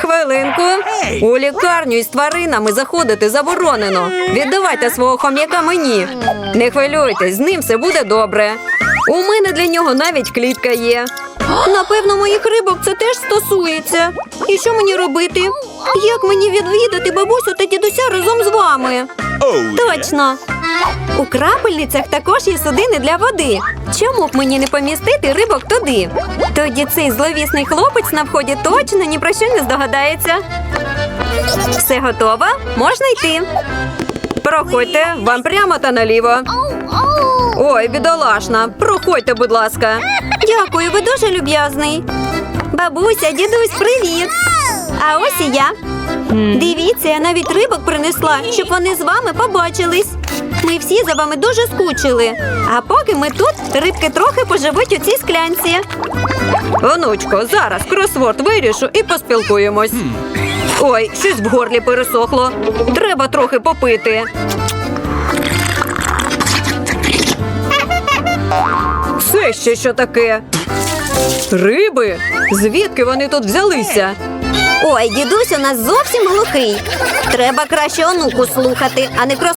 Хвилинку. У лікарню із тваринами заходити заборонено. Віддавайте свого хом'яка мені. Не хвилюйтесь, з ним все буде добре. У мене для нього навіть клітка є. Напевно, моїх рибок це теж стосується. І що мені робити? Як мені відвідати бабусю та дідуся разом з вами? Точно. У крапельницях також є судини для води. Чому б мені не помістити рибок туди? Тоді цей зловісний хлопець на вході точно ні про що не здогадається. Все готово? Можна йти. Проходьте, вам прямо та наліво. Ой, бідолашна, проходьте, будь ласка. Дякую, ви дуже люб'язний. Бабуся, дідусь, привіт. А ось і я. Дивіться, я навіть рибок принесла, щоб вони з вами побачились. Ми всі за вами дуже скучили. А поки ми тут, рибки трохи поживуть у цій склянці. Онучко, зараз кросворд вирішу і поспілкуємось. Ой, щось в горлі пересохло. Треба трохи попити. Це ще що таке? Риби? Звідки вони тут взялися? Ой, дідусь у нас зовсім глухий. Треба краще онуку слухати, а не крос